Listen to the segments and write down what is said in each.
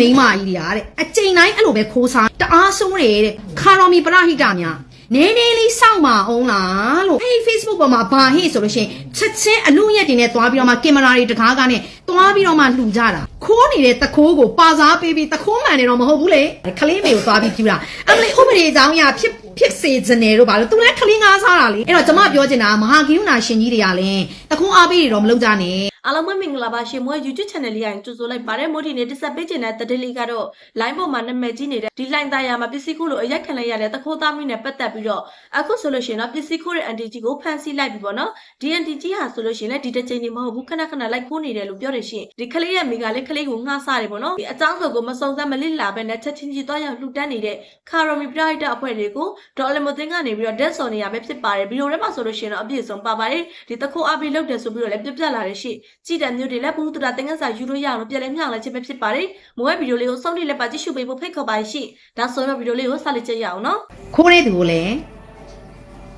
မိန်းမကြီးတွေကတဲ့အကျိန်တိုင်းအဲ့လိုပဲခိုးစားတအားဆိုးတယ်တဲ့ခါတော်မီပရဟိတများနည်းနည်းလေးစောင့်ပါအောင်လားလို့ဟေး Facebook ပေါ်မှာဘာဟေ့ဆိုလို့ရှရင်ချက်ချင်းအလူရက်တွေနဲ့တွားပြီးတော့မှကင်မရာတွေတကားကားနဲ့ တွားပြီးတော့မှလှူကြတာခိုးနေတဲ့တခိုးကိုပါစားပေးပြီးတခိုးမှန်နေတော့မဟုတ်ဘူးလေခလေးမေကိုတွားပြီးပြူတာအမလေးဥပဒေကြောင်းအရဖြစ်ဖြစ်စေစနေတို့ဘာလို့သူလည်းခလေးငါးစားတာလေအဲ့တော့ကျွန်မပြောချင်တာမဟာကီယုနာရှင်ကြီးတွေကလည်းတခိုးအားပေးတွေတော့မလုပ်ကြနဲ့အားလုံးပဲမင်္ဂလာပါရှင်မွေး YouTube channel လေးရင်ကြိုဆိုလိုက်ပါတယ်မိုဒီနေတက်ဆက်ပေးခြင်းတဲ့တတိလေးကတော့ line ပေါ်မှာနာမည်ကြီးနေတဲ့ဒီ line သားရမှာပစ္စည်းခုလိုအရက်ခံလိုက်ရတဲ့တခိုးသားမိနဲ့ပတ်သက်ပြီးတော့အခုဆိုလို့ရှိရင်တော့ပစ္စည်းခုတဲ့ anti ကြီးကိုဖန်ဆီးလိုက်ပြီပေါ့နော်ဒီ anti ကြီးဟာဆိုလို့ရှိရင်လည်းဒီတစ်ချိန်နေမဟုတ်ဘူးခဏခဏလိုက်ခိုးနေတယ်လို့ပြောတယ်ရှင်ဒီကလေးရဲ့မိကလည်းကလေးကိုငှားစားတယ်ပေါ့နော်ဒီအကြောင်းဆိုကိုမစုံစမ်းမလစ်လာပဲနဲ့ချက်ချင်းကြီးတော့ရောက်လှူတန်းနေတဲ့ခါရိုမီပရိုက်တာအဖွဲ့တွေကိုဒေါ်လမိုတင်ကနေပြီးတော့ dead zone နေရပဲဖြစ်ပါတယ်ဗီဒီယိုထဲမှာဆိုလို့ရှိရင်တော့အပြည့်စုံပါပါတယ်ဒီတခိုးအပိလုပ်တယ်ဆိုပြီးတော့လည်းပြပြလာတယ်ရှင်ကြည်တဲ့မျိုးတွေလည်းဘူးတူတာတင်ငန်းစာယူလို့ရအောင်လို့ပြန်လဲမြောက်လဲခြင်းပဲဖြစ်ပါတယ်။မိုးရဲ့ဗီဒီယိုလေးကိုစောင့်နေလက်ပါကြည့်ရှုပေးဖို့ဖိတ်ခေါ်ပါရှိ။ဒါဆိုရင်ဗီဒီယိုလေးကိုစလိုက်ကြရအောင်နော်ခိုးတဲ့သူကိုလည်း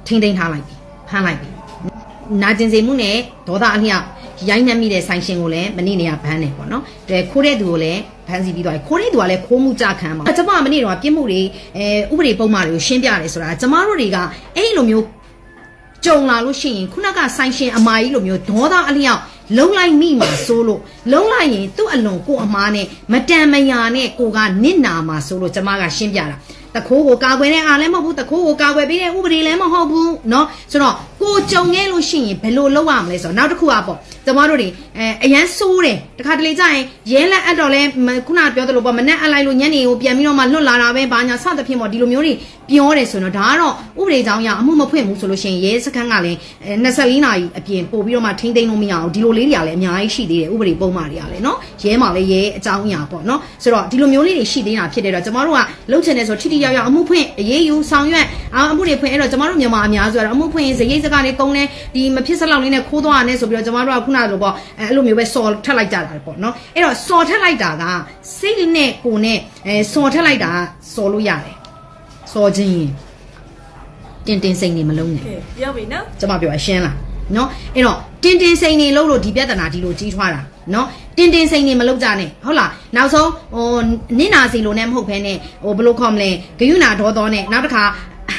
ထိမ့်သိမ်းထားလိုက်ပြီဖမ်းလိုက်ပြီနာကျင်စေမှုနဲ့ဒေါသအလျောက် ရိုင်းနှက်မိတဲ့ဆိုင်ရှင်ကိုလည်းမနေ့နေရဘန်းတယ်ပေါ့နော်တဲ့ခိုးတဲ့သူကိုလည်းဖမ်းဆီးပြီးသွားပြီခိုးတဲ့သူကလည်းခိုးမှုကြခံပါကျွန်မမနေ့တော့ပြစ်မှုတွေအဲဥပဒေပုံမှန်တွေကိုရှင်းပြတယ်ဆိုတာကျမတို့တွေကအဲ့လိုမျိုးကြုံလာလို့ရှိရင်ခုနကဆိုင်ရှင်အမာကြီးလိုမျိုးဒေါသအလျောက်လုံးလိုက်မိမှာစိုးလို့လုံးလိုက်ရင်သူ့အလွန်ကိုအမားနဲ့မတန်မယာနဲ့ကိုကနစ်နာမှာစိုးလို့ကျမကရှင်းပြတာတခိုးကိုကာကွယ်တဲ့အားလည်းမဟုတ်ဘူးတခိုးကိုကာကွယ်ပေးတဲ့ဥပဒေလည်းမဟုတ်ဘူးเนาะဆိုတော့ကိုကြုံခဲ့လို့ရှိရင်ဘယ်လိုလုပ်ရမလဲဆိုတော့နောက်တစ်ခုอ่ะပေါ့ ကျမတို့တွေအဲအရန်ဆိုးတယ်တခါတလေကြာရင်ရဲလက်အပ်တော့လဲမခုနပြောသလိုပေါ့မနဲ့အလိုက်လို့ညနေကိုပြန်ပြီးတော့မှလွတ်လာတာပဲဘာညာစသဖြင့်ပေါ့ဒီလိုမျိုးတွေပြောတယ်ဆိုတော့ဒါကတော့ဥပဒေကြောင်းရအမှုမဖွင့်ဘူးဆိုလို့ရှိရင်ရဲစခန်းကလည်းအဲ24နာရီအပြင်ပို့ပြီးတော့မှထိမ့်သိမ်းလို့မရအောင်ဒီလိုလေးတွေကလည်းအများကြီးရှိသေးတယ်ဥပဒေပုံမှန်တွေကလည်းเนาะရဲမှာလည်းရဲအကြောင်းအရာပေါ့เนาะဆိုတော့ဒီလိုမျိုးလေးတွေရှိသေးတာဖြစ်တဲ့တော့ကျမတို့ကလှုပ်ချင်တယ်ဆိုထိထိရောက်ရောက်အမှုဖွင့်အရေးယူဆောင်ရွက်အောင်အမှုတွေဖွင့်အဲ့တော့ကျမတို့မြန်မာအများစုကတော့အမှုဖွင့်ဇရိတ်စကားလေးကုန်းလဲဒီမဖြစ်စလောက်လေးနဲ့ခိုးသွားရတယ်ဆိုပြီးတော့ကျမတို့ကခုန နလိုပေါ့အဲအဲ့လိုမျိုးပဲစော်ထက်လိုက်ကြတာပေါ့နော်အဲ့တော့စော်ထက်လိုက်တာကစိတ်နဲ့ကိုယ်နဲ့အဲစော်ထက်လိုက်တာစော်လို့ရတယ်စော်ခြင်းတင်တင်စိတ်နေမလုံးနဲ့ပြောပြီနော်ကျွန်မပြောအရှင်းလားနော်အဲ့တော့တင်တင်စိန်နေလို့လို့ဒီပြဿနာဒီလိုကြီးထွားတာနော်တင်တင်စိန်နေမလုပ်ကြနဲ့ဟုတ်လားနောက်ဆုံးဟိုနင့်နာစီလိုနဲ့မဟုတ်ဘဲနဲ့ဟိုဘယ်လိုခေါ်မလဲဂယုဏဒေါသောနဲ့နောက်တစ်ခါ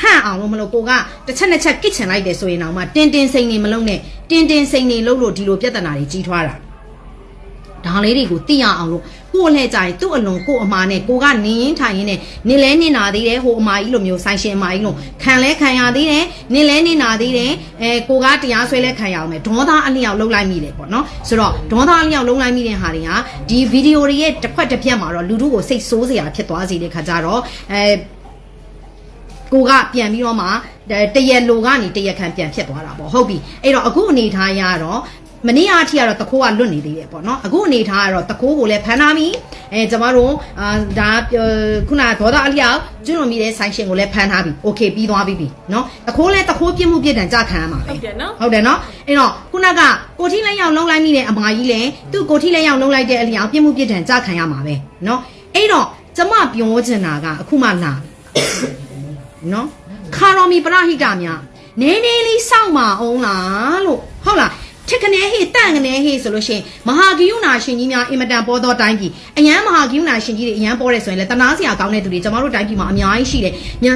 ဟန့်အောင်လို့မလို့ကိုကတစ်ချက်နှစ်ချက်ကစ်ချင်လိုက်တယ်ဆိုရင်တော့မှတင်တင်စိန်နေမလုပ်နဲ့တင်တင်စိန်နေလို့လို့ဒီလိုပြဿနာတွေကြီးထွားတာဒါလေးတွေကိုသိရအောင်လို့ကိုယ်လှည့်ကြရင်သူ့အလွန်ကိုယ်အမားနဲ့ကိုကနေရင်ထိုင်ရင်နဲ့နင်လဲနင်နာသေးတယ်ဟိုအမားကြီးလိုမျိုးဆိုင်ရှင်အမားကြီးလိုခံလဲခံရသေးတယ်နင်လဲနင်နာသေးတယ်အဲကိုကတရားဆွဲလဲခံရအောင်မယ်ဒေါသအလျောက်လုံးလိုက်မိတယ်ပေါ့နော်ဆိုတော့ဒေါသအလျောက်လုံးလိုက်မိတဲ့ဟာတွေကဒီဗီဒီယိုတွေရဲ့တစ်ခွက်တစ်ပြက်မှာတော့လူတို့ကိုစိတ်ဆိုးစရာဖြစ်သွားစေတဲ့ခါကြတော့အဲ ကိုကပြန်ပြီးတော့မှတရက်လိုကနေတရက်ခံပြန်ဖြစ်သွားတာပေါ့ဟုတ်ပြီအဲ့တော့အခုအနေထားရတော့မနေ့အားထိကတော့တခိုးကလွတ်နေသေးတယ်ပေါ့နော်အခုအနေထားကတော့တခိုးကိုလည်းဖမ်းထားပြီအဲကျမတို့အာဒါခုနဒေါသအလျောက်ကျွလွန်မိတဲ့ဆိုင်ရှင်ကိုလည်းဖမ်းထားပြီโอเคပြီးသွားပြီပြီနော်တခိုးလည်းတခိုးပြစ်မှုပြစ်ဒဏ်ကြခံရမှာ ။ ပဲ ဟုတ်တယ်နော် ဟုတ်တယ်နော်အဲ့တော့ခုနကကိုထီလက်ရောက်လုံးလိုက်မိတဲ့အမာကြီးလည်းသူ့ကိုထီလက်ရောက်လုံးလိုက်တဲ့အလျောက်ပြစ်မှုပြစ်ဒဏ်ကြခံရမှာပဲနော်အဲ့တော့ကျမပြောချင်တာကအခုမှလာပြီ နော်ခါရော်မီပရဟိတများနည်းနည်းလေးစောင့်ပါအောင်လားလို့ဟုတ်လားထက်ကနေဟေးတန့်ကနေဟေးဆိုလို့ရှိရင်မဟာဂိယုနာရှင်ကြီးများအင်မတန်ပေါ်သောတိုင်းပြည်အရန်မဟာဂိယုနာရှင်ကြီးတွေအရန်ပေါ်တယ်ဆိုရင်လည်းတနာစရာကောင်းတဲ့သူတွေကျွန်တော်တို့တိုင်းပြည်မှာအများကြီးရှိတယ်ညာ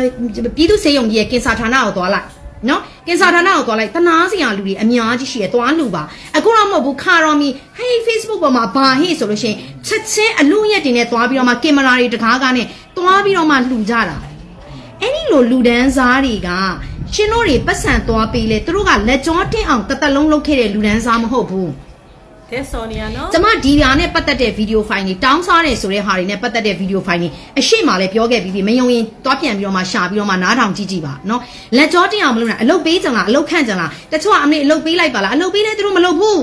ပြည်သူစေယုံကြီးရဲ့ကင်ဆာဌာနကိုသွားလိုက်နော်ကင်ဆာဌာနကိုသွားလိုက်တနာစရာလူတွေအများကြီးရှိတယ်သွားလူပါအခုတော့မဟုတ်ဘူးခါရော်မီဟေး Facebook ပေါ်မှာဘာဟေးဆိုလို့ရှိရင်ချက်ချင်းအလူရက်တင်နဲ့သွားပြီးတော့မှကင်မရာတွေတကားကားနဲ့သွားပြီးတော့မှလှူကြတာ အဲ့ဒီလိုလူဒန်းစားတွေကရှင်တို့တွေပတ်စံသွားပေးလေသူတို့ကလက်ကြောတင်းအောင်တသက်လုံးလုပ်ခဲ့တဲ့လူဒန်းစားမဟုတ်ဘူး။ကဲစော်နေရနော်ကျမဒီပြာနဲ့ပတ်သက်တဲ့ဗီဒီယိုဖိုင်တွေတောင်းစားတယ်ဆိုတဲ့ဟာတွေနဲ့ပတ်သက်တဲ့ဗီဒီယိုဖိုင်တွေအရှိမလည်းပြောခဲ့ပြီးပြီမယုံရင်သွားပြန်ပြီးတော့မှရှာပြီးတော့မှနားထောင်ကြည့်ကြည့်ပါနော်လက်ကြောတင်းအောင်မလုပ်နဲ့အလုပ်ပေးကြလားအလုပ်ခန့်ကြလားတချို့ကအမေအလုပ်ပေးလိုက်ပါလားအလုပ်ပေးလဲသူတို့မလုပ်ဘူး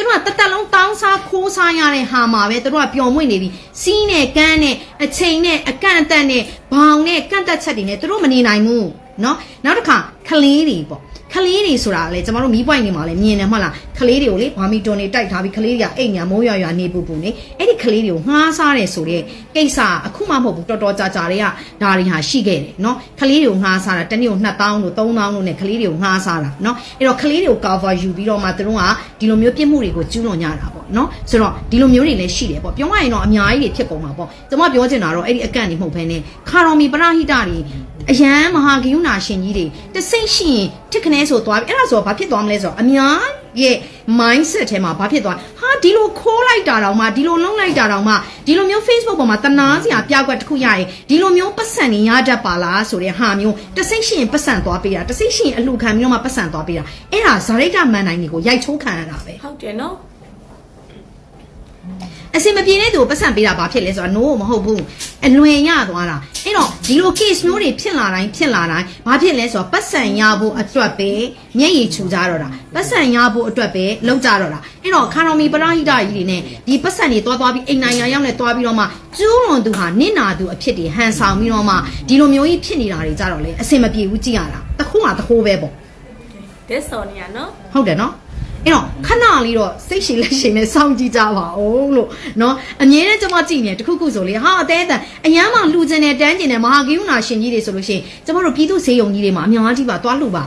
သူတို့ကတသက်လုံးတောင်းစားခိုးစားရတဲ့ဟာမှာပဲသူတို့ကပျော်မွေ့နေပြီစီးနဲ့ကန်းနဲ့အချိန်နဲ့အကန့်အသတ်နဲ့ဘောင်နဲ့ကန့်သက်ချက်တွေနဲ့သူတို့မနေနိုင်ဘူးเนาะနောက်တစ်ခါကလေးတွေပေါ့က ခလေးတွေဆိုတာလေကျမတို့မီးပွိုင်နေမှာလေမြင်တယ်မဟုတ်လားခလေးတွေကိုလေဘာမီတွန်တွေတိုက်ထားပြီးခလေးတွေကအိမ်ညာမိုးရွာရွာနေပူပူနေအဲ့ဒီခလေးတွေကိုငှားစားတယ်ဆိုတဲ့ကိစ္စအခုမှမဟုတ်ဘူးတော်တော်ကြာကြာတွေကဒါတွေဟာရှိခဲ့တယ်နော်ခလေးတွေကိုငှားစားတာတနေ့ကို2000လို့3000လို့နဲ့ခလေးတွေကိုငှားစားတာနော်အဲ့တော့ခလေးတွေကို cover ယူပြီးတော့မှသူတို့ကဒီလိုမျိုးပြစ်မှုတွေကိုကျူးလွန်ကြတာပေါ့နော်ဆိုတော့ဒီလိုမျိုးတွေလည်းရှိတယ်ပေါ့ပြောရရင်တော့အများကြီးတွေဖြစ်ကုန်မှာပေါ့ကျမပြောချင်တာတော့အဲ့ဒီအကန့်တွေမဟုတ်ဘဲနဲ့ခါတော်မီပရဟိတတွေအရန်မဟာဂိယုနာရှင်ကြီးတွေတစိမ့်ရှိရင်တစ်ခနဲဆိုသွားပြီအဲ့ဒါဆိုတော့ဘာဖြစ်သွားမလဲဆိုတော့အများရဲ့ mindset ထဲမှာဘာဖြစ်သွားဟာဒီလိုခိုးလိုက်တာတောင်မှဒီလိုလုံးလိုက်တာတောင်မှဒီလိုမျိုး Facebook ပေါ်မှာတနာစရာပြကွက်တစ်ခုရရင်ဒီလိုမျိုးပတ်စံနေရတတ်ပါလားဆိုတဲ့ဟာမျိုးတစိမ့်ရှိရင်ပတ်စံသွားပေးတာတစိမ့်ရှိရင်အလှခံပြီးတော့မှပတ်စံသွားပေးတာအဲ့ဒါဇာရိတ်ကမန်နိုင်တွေကိုရိုက်ချိုးခံရတာပဲဟုတ်တယ်နော် အစင်မပြေတဲ့သူကိုပတ်စံပေးတာဘာဖြစ်လဲဆိုတော့ no မဟုတ်ဘူးအလွင်ရသွားတာအဲ့တော့ဒီလို case မျိုးတွေဖြစ်လာတိုင်းဖြစ်လာတိုင်းဘာဖြစ်လဲဆိုတော့ပတ်စံရဖို့အတွက်ပဲမျက်ရည်ချူကြတော့တာပတ်စံရဖို့အတွက်ပဲလောက်ကြတော့တာအဲ့တော့ခါတော်မီပရဟိတကြီးတွေနဲ့ဒီပတ်စံတွေတွားတွားပြီးအိမ်နိုင်ရရောက်နဲ့တွားပြီးတော့မှကျူးလွန်သူဟာနင့်နာသူအဖြစ်တွေဟန်ဆောင်ပြီးတော့မှဒီလိုမျိုးကြီးဖြစ်နေတာတွေကြတော့လေအစင်မပြေဘူးကြည့်ရတာတခုမှတခိုးပဲပေါ့ဒက်ဆော်နေရနော်ဟုတ်တယ်နော် အဲ့တော့ခဏလေးတော့စိတ်ရှိလက်ရှိနဲ့စောင့်ကြည့်ကြပါဦးလို့နော်အမြဲတမ်းကျွန်မကြည့်နေတခုခုဆိုလေဟာအသေးအတန်အရန်မှလှူကျင်တဲ့တန်းကျင်တဲ့မဟာဂိယုနာရှင်ကြီးတွေဆိုလို့ရှိရင်ကျွန်တော်တို့ပြည်သူစေယုံကြီးတွေမှာအများကြီးပါသွားလှူပါ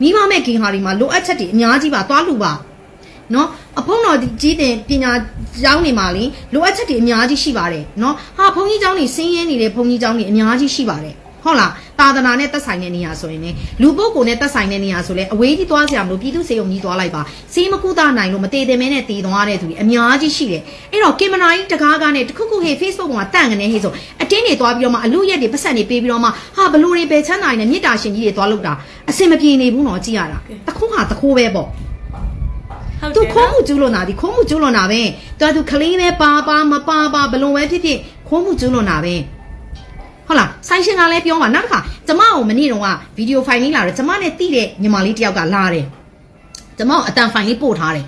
မိမမဲ့ဂင်ဟာတွေမှာလိုအပ်ချက်တွေအများကြီးပါသွားလှူပါနော်အဖုံးတော်ကြီးတင်ပညာကျောင်းနေမှာလေလိုအပ်ချက်တွေအများကြီးရှိပါတယ်နော်ဟာဘုန်းကြီးကျောင်းတွေဆင်းရဲနေတဲ့ဘုန်းကြီးကျောင်းတွေအများကြီးရှိပါတယ်ဟုတ်လား သာသနာနဲ့သက်ဆိုင်တဲ့နေရာဆိုရင်လေလူပုဂ္ဂိုလ်နဲ့သက်ဆိုင်တဲ့နေရာဆိုလဲအဝေးကြီးသွားစရာမလိုပြည်သူစေုံကြီးသွားလိုက်ပါစေးမကူတာနိုင်လို့မတည်တယ်မဲနဲ့တည်သွားတဲ့သူတွေအများကြီးရှိတယ်အဲ့တော့ကင်မရာကြီးတကားကားနဲ့တခုခုဟေး Facebook ပေါ်မှာတန့်ကနေဟေးဆိုအတင်းတွေသွားပြီးတော့မှအလူရက်တွေပတ်ဆက်တွေပေးပြီးတော့မှဟာဘလူတွေပဲချမ်းသာနေမြစ်တာရှင်ကြီးတွေသွားလို့တာအစင်မပြေနေဘူးနော်ကြည့်ရတာတခုဟာတခိုးပဲပေါ့ဟုတ်သူတယ်ခိုးမှုကျူးလွန်တာဒီခိုးမှုကျူးလွန်တာပဲတော်သူကလေးပဲပါပါမပါပါဘလုံးပဲဖြစ်ဖြစ်ခိုးမှုကျူးလွန်တာပဲ ဟုတ်လားဆိုင်ရှင်ကလည်းပြောပါနောက်တစ်ခါကျမကိုမနေ့တုန်းကဗီဒီယိုဖိုင်လေးလာတယ်ကျမနဲ့တိတဲ့ညီမလေးတယောက် ကလာတယ်ကျမကအတန်ဖိုင်လေးပို့ထားတယ်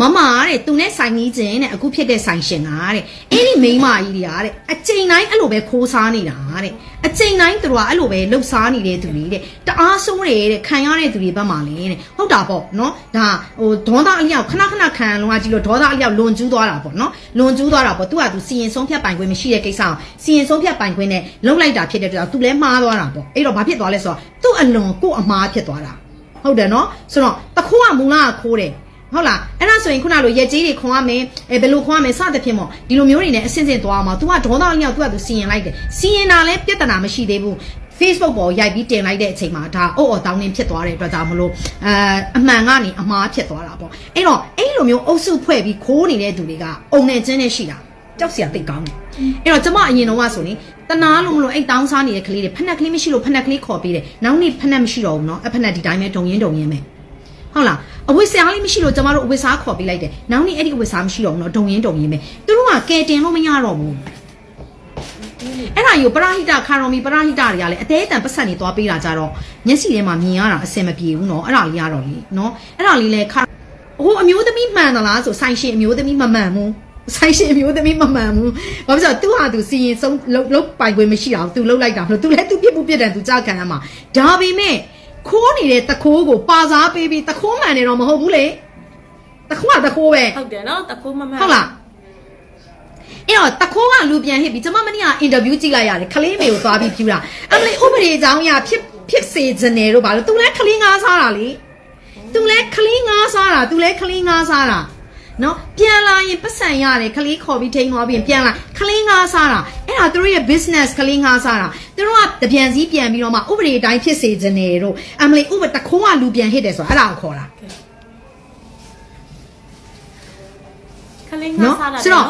မမတဲ့သူနဲ့ဆိုင်ကြီးချင်းတဲ့အခုဖြစ်တဲ့ဆိုင်ရှင်ကတဲ့အဲ့ဒီမိန်းမကြီးတွေကတဲ့အချိန်တိုင်းအဲ့လိုပဲခိုးစားနေတာတဲ့အချိန်တိုင်းသူတို့ကအဲ့လိုပဲလှုပ်ရှားနေတဲ့သူတွေတဲ့တအားဆိုးတယ်တဲ့ခံရတဲ့သူတွေဘက်မှာလေတဲ့ဟုတ်တာပေါ့နော်ဒါဟိုဒေါသအလျောက်ခဏခဏခံလုံးကကြည့်လို့ဒေါသအလျောက်လွန်ကျူးသွားတာပေါ့နော်လွန်ကျူးသွားတာပေါ့သူကသူစီရင်ဆုံးဖြတ်ပိုင်ခွင့်မရှိတဲ့ကိစ္စအောင်စီရင်ဆုံးဖြတ်ပိုင်ခွင့်နဲ့လှုပ်လိုက်တာဖြစ်တဲ့အတွက်သူလည်းမှားသွားတာပေါ့အဲ့တော့ဘာဖြစ်သွားလဲဆိုတော့သူ့အလွန်ကို့အမားဖြစ်သွားတာဟုတ်တယ်နော်ဆိုတော့တခိုးကမူလာကခိုးတယ် ဟုတ်လားအဲ့ဒါဆိုရင်ခုနလိုရက်ကြီးတွေခွန်ရမယ်အဲဘယ်လိုခွန်ရမယ်စသဖြင့်ပေါ့ဒီလိုမျိုးတွေနဲ့အဆင့်ဆင့်သွားမှာ तू ကဒေါသအလျောက် तू ကသူစီရင်လိုက်တယ်စီရင်တာလည်းပြဿနာမရှိသေးဘူး Facebook ပေါ်ရိုက်ပြီးတင်လိုက်တဲ့အချိန်မှာဒါအော့အော်တောင်းနေဖြစ်သွားတဲ့အတွက်ကြောင့်မလို့အဲအမှန်ကနေအမှားဖြစ်သွားတာပေါ့အဲ့တော့အဲ့လိုမျိုးအုပ်စုဖွဲ့ပြီးခိုးနေတဲ့သူတွေကအုံနဲ့ချင်းနဲ့ရှိတာကြောက်စရာတိတ်ကောင်းတယ်အဲ့တော့ကျမအရင်တော့ဆိုရင်တနာလို့မလို့အဲ့တောင်းစားနေတဲ့ကလေးတွေဖက်နှက်ကလေးမရှိလို့ဖက်နှက်ကလေးခေါ်ပေးတယ်နောက်နေ့ဖက်နှက်မရှိတော့ဘူးเนาะအဖက်နှက်ဒီတိုင်းပဲဒုံရင်ဒုံရင်ပဲ ဟုတ်လားအဝတ်စားလေးမရှိလို့ကျမတို့အဝတ်စားခေါ်ပေးလိုက်တယ်နောက်နေ့အဲ့ဒီအဝတ်စားမရှိတော့ဘူးနော်ဒုံရင်ဒုံရင်ပဲသူတို့ကကဲတင်လို့မရတော့ဘူးအဲ့ဒါယူပရဟိတခါရောမီပရဟိတတွေကလည်းအသေးအတန်ပတ်ဆက်နေသွားပေးတာကြတော့မျက်စိထဲမှာမြင်ရတာအဆင်မပြေဘူးနော်အဲ့ဒါလေးကတော့လေနော်အဲ့ဒါလေးလည်းခါဟိုအမျိုးသမီးမှန်သလားဆိုဆိုင်ရှင်အမျိုးသမီးမမှန်ဘူးဆိုင်ရှင်အမျိုးသမီးမမှန်ဘူးဘာဖြစ်လို့သူဟာသူစီရင်ဆုံးလုံးလုံးပိုင်ခွင့်မရှိတာသူလုံးလိုက်တာမလို့သူလည်းသူပြစ်မှုပြစ်တယ်သူကြခံရမှာဒါပေမဲ့ ခိုးနေတဲ့တခိုးကိုပါစားပေးပြီးတခိုးမှန်နေတော့မဟုတ်ဘူးလေတခိုးကတခိုးပဲ ဟုတ်တယ်နော်တခိုးမမ ဟုတ်လားအဲ့တော့တခိုးကလူပြန်ဟစ်ပြီးကျမမနေ့ကအင်တာဗျူးကြည့်လိုက်ရတယ်ခလေးမေကိုသွားပြီးဖြူတာအမလေးဥပဒေကြောင်းရဖြစ်ဖြစ်စေချင်တယ်တို့ဘာလို့ तू လဲခလေးငါးစားတာလေ तू လဲခလေးငါးစားတာ तू လဲခလေးငါးစားတာ နော်ပြန်လာရင်ပတ်စံရတယ်ခလေးခေါ်ပြီးထိန်းသွားပြီးပြန်လာခလေးငါးစားတာအဲ့ဒါသူတို့ရဲ့ business ခလေးငါးစားတာသူတို့ကတပြန်စည်းပြန်ပြီးတော့မှဥပဒေအတိုင်းဖြစ်စေချင်တယ်တို့အမလေးဥပတခိုးကလူပြန်ဟစ်တယ်ဆိုတာအဲ့ဒါကိုခေါ်တာခလေးငါစားတာဆိုတော့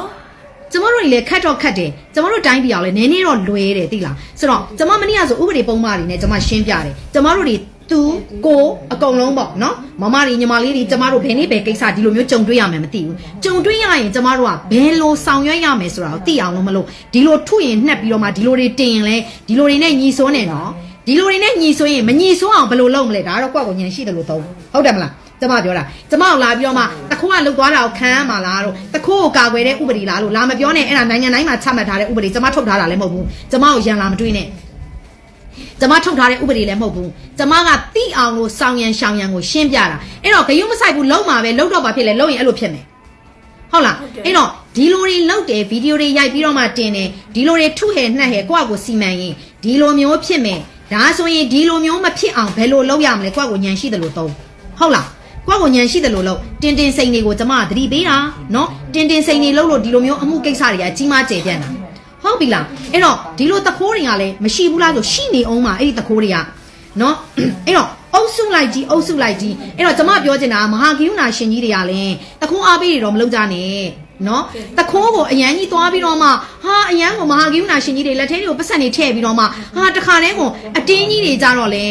ကျမတို့တွေလည်းခတ်တော့ခတ်တယ်ကျမတို့တိုင်းပြည်အောင်လည်းနည်းနည်းတော့လွဲတယ်သိလားဆိုတော့ကျမမနေ့ကဆိုဥပဒေပုံမှန်တွေနဲ့ကျမရှင်းပြတယ်ကျမတို့တွေ သူကိုအကုန်လုံးပေါ့နော်မမတွေညီမလေးတွေကျမတို့ဘယ်နေ့ဘယ်ကိစ္စဒီလိုမျိုးကြုံတွေ့ရမယ်မသိဘူးကြုံတွေ့ရရင်ကျမတို့ကဘယ်လိုဆောင်ရွက်ရမယ်ဆိုတာကိုသိအောင်လို့မလို့ဒီလိုထုရင်နှက်ပြီးတော့မှဒီလိုတွေတင်ရင်လဲဒီလိုတွေနဲ့ညီစိုးနေနော်ဒီလိုတွေနဲ့ညီစိုးရင်မညီစိုးအောင်ဘယ်လိုလုပ်မလဲဒါကတော့ကိုယ့်ကိုညင်ရှိတယ်လို့သုံးဟုတ်တယ်မလားကျမပြောတာကျမကိုလာပြီးတော့မှတခိုးကလုတ်သွားတာကိုခံရမှာလားတော့တခိုးကိုကာကွယ်တဲ့ဥပဒေလားလို့လာမပြောနဲ့အဲ့ဒါနိုင်ငံတိုင်းမှာချမှတ်ထားတဲ့ဥပဒေကျမထုတ်ထားတာလည်းမဟုတ်ဘူးကျမကိုရန်လာမတွေးနဲ့ ကျမထုတ်ထားတဲ့ဥပဒေလည်းမဟုတ်ဘူးကျမကတိအောင်လို့စောင်းရန်ရှောင်းရန်ကိုရှင်းပြတာအဲ့တော့ဂယုမဆိုင်ဘူးလုံးမှာပဲလုံးတော့ပါဖြစ်လေလုံးရင်အဲ့လိုဖြစ်မယ်ဟုတ်လားအဲ့တော့ဒီလိုတွေလောက်တယ်ဗီဒီယိုတွေရိုက်ပြီးတော့မှတင်တယ်ဒီလိုတွေထုဟဲနှက်ဟဲကိုယ့်အကိုစီမံရင်ဒီလိုမျိုးဖြစ်မယ်ဒါဆိုရင်ဒီလိုမျိုးမဖြစ်အောင်ဘယ်လိုလုပ်ရမလဲကိုယ့်အကိုညံရှိတယ်လို့သုံးဟုတ်လားကိုယ့်ကိုညံရှိတယ်လို့လို့တင်တင်စိန်တွေကိုကျမကသတိပေးတာနော်တင်တင်စိန်တွေလို့လို့ဒီလိုမျိုးအမှုကိစ္စတွေကကြီးမားကျယ်ပြန့်တာ ဟုတ်ပြီလားအဲ့တော့ဒီလိုတခိုးတွေကလည်းမရှိဘူးလားဆိုရှိနေအောင်ပါအဲ့ဒီတခိုးတွေကနော်အဲ့တော့အုပ်စုလိုက်ကြီးအုပ်စုလိုက်ကြီးအဲ့တော့ကျမပြောချင်တာကမဟာဂိယုနာရှင်ကြီးတွေကလည်းတခိုးအားပေးတွေတော့မလုပ်ကြနဲ့နော်တခိုးကိုအရန်ကြီးသွားပြီးတော့မှဟာအရန်ကိုမဟာဂိယုနာရှင်ကြီးတွေလက်ထဲတွေကိုပတ်စံတွေထည့်ပြီးတော့မှဟာတခါတည်းကိုအတင်းကြီးတွေကြတော့လေ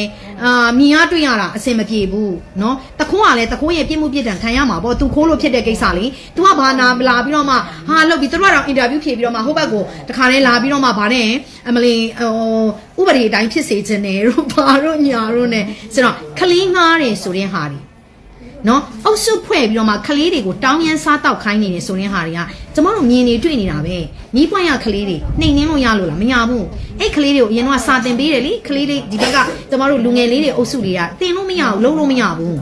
အာမြင်ရတွေ့ရတာအဆင်မပြေဘူးနော်တခိုးကလည်းတခိုးရဲ့ပြစ်မှုပြစ်ဒဏ်ခံရမှာပေါ့သူခိုးလို့ဖြစ်တဲ့ကိစ္စလေသူကဘာနာလာပြီးတော့မှဟာလုပ်ပြီးသူတို့ကတော့အင်တာဗျူးဖြေပြီးတော့မှဟိုဘက်ကိုတခါတည်းလာပြီးတော့မှဗာနဲ့အမလီဟိုဥပဒေအတိုင်းဖြစ်စေခြင်းနဲ့တို့ဘာတို့ညာတို့ ਨੇ ဆိုတော့ခလင်းငားတယ်ဆိုတဲ့ဟာတွေ နော်အုပ်စုဖွဲ့ပြီးတော့မှကလေးတွေကိုတောင်းရမ်းစားတောက်ခိုင်းနေတယ်ဆိုရင်ဟာတွေကကျမတို့မြင်နေတွေ့နေတာပဲနီးပွားရကလေးတွေနှိမ်နှင်းလို့ရလို့လားမရဘူးအဲ့ကလေးတွေကိုအရင်တော့စာတင်ပေးတယ်လေကလေးတွေဒီဘက်ကကျမတို့လူငယ်လေးတွေအုပ်စုတွေကတင်လို့မရဘူးလုံးလို့မရဘူး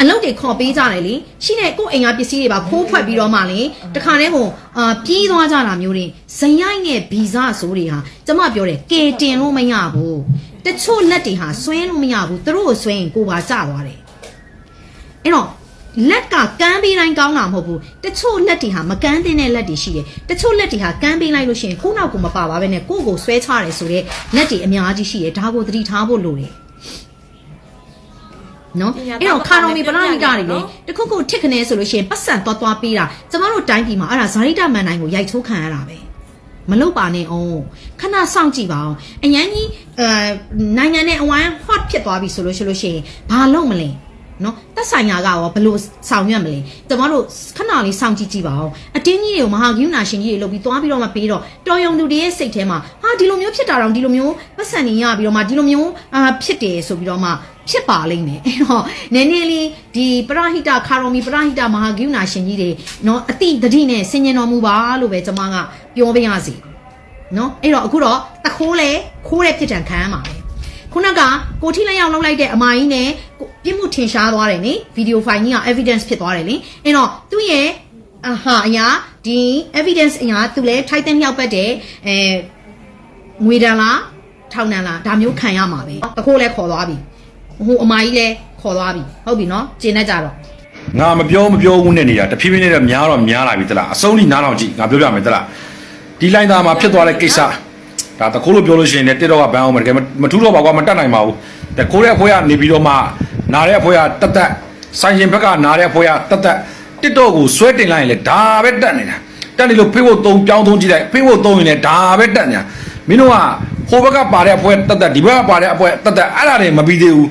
အလုပ်တွေခေါ်ပေးကြတယ်လေရှိတဲ့ကိုယ့်အိမ်ကပစ္စည်းတွေပါခိုးဖွက်ပြီးတော့မှလေတခါတည်းကိုအာပြေးသွားကြတာမျိုးတွေဇယိုက်နဲ့ဗီဇဆိုတွေဟာကျမပြောတယ်ကေတင်လို့မရဘူးတချို့လက်တွေဟာဆွဲလို့မရဘူးသူတို့ကိုဆွဲရင်ကိုယ်ပါကျသွားတယ် အဲ့တော့လက်ကကမ်းပေးတိုင်းကောင်းတာမဟုတ်ဘူးတချို့လက်တွေဟာမကမ်းတဲ့လက်တွေရှိတယ်တချို့လက်တွေဟာကမ်းပေးလိုက်လို့ရှိရင်ခုနောက်ကိုမပါပါပဲနဲ့ကိုယ့်ကိုဆွဲချတယ်ဆိုတော့လက်တွေအများကြီးရှိတယ်ဒါကိုသတိထားဖို့လိုတယ်နော်အဲ့တော့ခါတော်မီပလာဟိတာတွေလေတခုခုထစ်ခနဲဆိုလို့ရှိရင်ပတ်စံသွားသွားပေးတာကျမတို့တိုင်းပြည်မှာအဲ့ဒါဇာရိတမန်တိုင်းကိုရိုက်ချိုးခံရတာပဲမလုပ်ပါနဲ့အောင်ခဏစောင့်ကြည့်ပါအောင်အရန်ကြီးအဲနိုင်ငံနဲ့အဝိုင်း hot ဖြစ်သွားပြီဆိုလို့ရှိလို့ရှိရင်ဘာလုပ်မလဲ နော်တက်ဆိုင်ရာကရောဘလို့ဆောင်ရွက်မလဲကျမတို့ခဏလေးစောင့်ကြည့်ကြည့်ပါဦးအတင်းကြီးတွေကိုမဟာဂိူနာရှင်ကြီးတွေလုပ်ပြီးသွားပြီးတော့မှပေးတော့တော်ယုံသူတွေရဲ့စိတ်ထဲမှာဟာဒီလိုမျိုးဖြစ်တာတော့ဒီလိုမျိုးပတ်စံနေရပြီးတော့မှဒီလိုမျိုးအာဖြစ်တယ်ဆိုပြီးတော့မှဖြစ်ပါလိမ့်မယ်အဲ့တော့နည်းနည်းလေးဒီပရဟိတခါရောမီပရဟိတမဟာဂိူနာရှင်ကြီးတွေနော်အတိတတိနဲ့ဆင်ញင်တော်မူပါလို့ပဲကျမကပြောပေးရစီနော်အဲ့တော့အခုတော့တခိုးလေခိုးတဲ့ဖြစ်တံခံရမှာပဲ ခုနကကိုထိလက်ရောက်လောက်လိုက်တဲ့အမကြီးနဲ့ကိုပြစ်မှုထင်ရှားသွားတယ်နိဗီဒီယိုဖိုင်ကြီးက evidence ဖြစ်သွားတယ်လေအဲ့တော့သူ့ရဲ့အဟာအရာဒီ evidence အရာသူလည်းထိုက်တဲ့မြောက်ပတ်တဲ့အဲငွေတန်လားထောင်တန်လားဒါမျိုးခံရမှာပဲတခိုးလည်းခေါ်သွားပြီဟိုအမကြီးလည်းခေါ်သွားပြီဟုတ်ပြီနော်ကျင်းတတ်ကြတော့ငါမပြောမပြောဘူးနဲ့နေတာတဖြည်းဖြည်းနဲ့တော့များတော့များလာပြီတလားအဆုံးထိနားထောင်ကြည့်ငါပြောပြမယ်တလားဒီလိုင်းသားမှာဖြစ်သွားတဲ့ကိစ္စ ဒါတခိုးလို့ပြောလို့ရှိရင်လည်းတစ်တော့ကဘန်းအောင်မယ်တကယ်မထူးတော့ပါကွာမတက်နိုင်ပါဘူးတခိုးတဲ့အဖွဲကနေပြီးတော့မှနားတဲ့အဖွဲကတက်တက်ဆိုင်ရင်ဘက်ကနားတဲ့အဖွဲကတက်တက်တစ်တော့ကိုဆွဲတင်လိုက်ရင်လည်းဒါပဲတက်နေတာတက်နေလို့ဖေးဖို့သုံးပြောင်းသုံးကြည့်လိုက်ဖေးဖို့သုံးရင်လည်းဒါပဲတက်နေတာမင်းတို့ကဟိုဘက်ကပါတဲ့အဖွဲတက်တက်ဒီဘက်ကပါတဲ့အဖွဲတက်တက်အဲ့ဒါတွေမပြီးသေးဘူး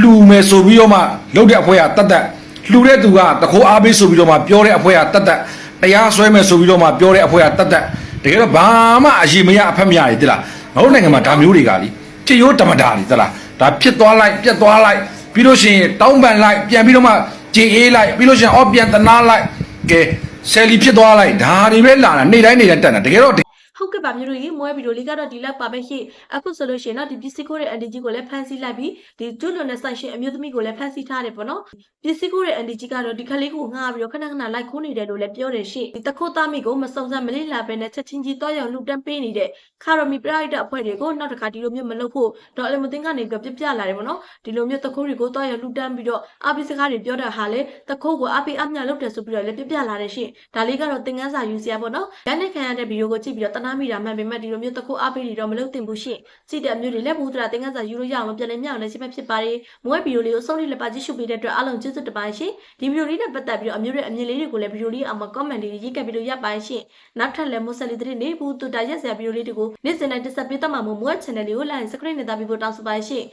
လှူမယ်ဆိုပြီးတော့မှလှုပ်တဲ့အဖွဲကတက်တက်လှူတဲ့သူကတခိုးအားပေးဆိုပြီးတော့မှပြောတဲ့အဖွဲကတတ်တတ်တရားဆွဲမယ်ဆိုပြီးတော့မှပြောတဲ့အဖွဲကတတ်တတ် တကယ်တော့ဘာမှအရှိမရအဖက်မရရည်တိလားငါတို့နိုင်ငံမှာဒါမျိုးတွေကလीဖြစ်ရိုးဓမ္မတာတွေတိလားဒါဖြစ်သွားလိုက်ပြက်သွားလိုက်ပြီးလို့ရှိရင်တောင်းပန်လိုက်ပြန်ပြီးတော့မှဂျေအေးလိုက်ပြီးလို့ရှိရင်အော်ပြန်တနာလိုက်ကဲဆယ်လီဖြစ်သွားလိုက်ဒါတွေပဲလာတာနေ့တိုင်းနေ့တိုင်းတက်တာတကယ်တော့ဟုတ် ကဲ့ပါမျိုးတို့ရေမွဲဗီဒီယိုလေးကတော့ဒီလောက်ပါပဲရှင့်အခုဆိုလို့ရှိရင်တော့ဒီပစ္စည်းခိုးတဲ့အန်တီကြီးကိုလည်းဖမ်းဆီးလိုက်ပြီးဒီကျွလွန်တဲ့ဆိုင်ရှင်အမျိုးသမီးကိုလည်းဖမ်းဆီးထားတယ်ပေါ့နော်ပစ္စည်းခိုးတဲ့အန်တီကြီးကတော့ဒီခလေးကိုငှားပြီးတော့ခဏခဏလိုက်ခိုးနေတယ်လို့လည်းပြောတယ်ရှင့်ဒီတခိုးသားမိကိုမစုံစမ်းမလေးလာပဲနဲ့ချက်ချင်းကြီးတော့ရောက်လူတန်းပေးနေတဲ့ခါရမီပရိုက်တာအဖွဲ့တွေကိုနောက်တစ်ခါဒီလိုမျိုးမလုပ်ဖို့တော့အလမသိန်းကနေပြီးပြပြလာတယ်ပေါ့နော်ဒီလိုမျိုးတခိုးတွေကိုတော့ရောက်လူတန်းပြီးတော့အပိစကားတွေပြောတာဟာလေတခိုးကိုအပိအမြလုပ်တယ်ဆိုပြီးတော့လည်းပြပြလာတယ်ရှင့်ဒါလေးကတော့သင်ခန်းစာယူစရာပေါ့နော်ရန်နေခံရတဲ့ဗီဒီယိုကိုကြည့်ပြီးတော့တနာမိတာမှန်ပေမဲ့ဒီလိုမျိုးတခိုးအပိတွေတော့မလုပ်သင့်ဘူးရှင့်ကြည့်တဲ့အမျိုးတွေလည်းဘူးတရာသင်ခန်းစာယူလို့ရအောင်လို့ပြန်လည်မြောက်လည်းရှင်းမဖြစ်ပါတယ်မွေးဗီဒီယိုလေးကိုဆုံးလေးလက်ပါကြည့်ရှုပေးတဲ့အတွက်အားလုံးကျေးဇူးတင်ပါတယ်ရှင်ဒီဗီဒီယိုလေးနဲ့ပတ်သက်ပြီးတော့အမျိုးတွေအမြင်လေးတွေကိုလည်းဗီဒီယိုလေးအောက်မှာ comment လေးရေးကပ်ပြီးလို့ရပါတယ်ရှင်နောက်ထပ်လည်းမိုးဆက်လေးတဲ့နေဘူးတူတာရက်စရာဗီဒီယိုလေးတွေကိုနေ့စဉ်တိုင်းတက်ဆက်ပေးတော့မှာမို့မွေး channel လေးကို like subscribe နဲ့တာပြီးဖို့တောင်းဆိုပါတယ်ရှင်